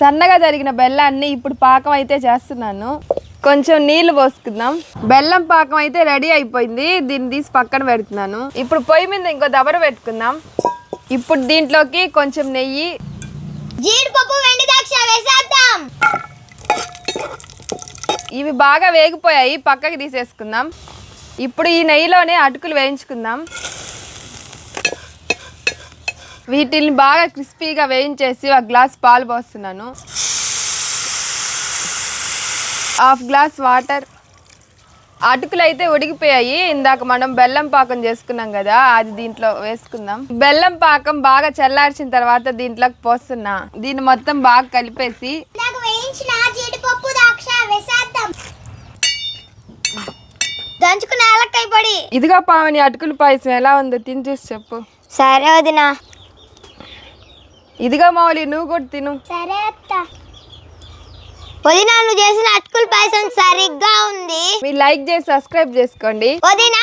సన్నగా జరిగిన బెల్లాన్ని ఇప్పుడు పాకం అయితే చేస్తున్నాను. కొంచెం నీళ్ళు పోసుకుందాం. బెల్లం పాకం అయితే రెడీ అయిపోయింది. దీన్ని తీసి పక్కన పెడుతున్నాను. ఇప్పుడు పొయ్యి మీద ఇంకో దబర పెట్టుకుందాం. ఇప్పుడు దీంట్లోకి కొంచెం నెయ్యి. జీడిపప్పు వెండి ద్రాక్ష వేసేద్దాం. ఇవి బాగా వేగిపోయాయి. పక్కకి తీసేసుకుందాం. ఇప్పుడు ఈ నెయ్యిలోనే అటుకులు వేయించుకుందాం. వీటిని బాగా క్రిస్పీగా వేయించేసి ఒక గ్లాస్ పాలు పోస్తున్నాను. Half glass water. అటుకులు అయితే ఉడికిపోయాయి. ఇందాక మనం బెల్లం పాకం చేసుకున్నాం కదా అది దీంట్లో వేసుకుందాం. బెల్లం పాకం బాగా చల్లార్చిన తర్వాత దీంట్లోకి పోస్తున్నా. దీన్ని మొత్తం బాగా కలిపేసి దంచుకున్న పొడి. ఇదిగో పావని అటుకుల పాయసం ఎలా ఉందో తిని చూసి చెప్పు. సరే వదినా. ఇదిగో మౌలి నువ్వు కూడా తిను. సరే అత్త. వదినా నువ్వు చేసిన అటుకుల పాయసం సరిగ్గా ఉంది. మీరు లైక్ చేసి సబ్స్క్రైబ్ చేసుకోండి. వదినా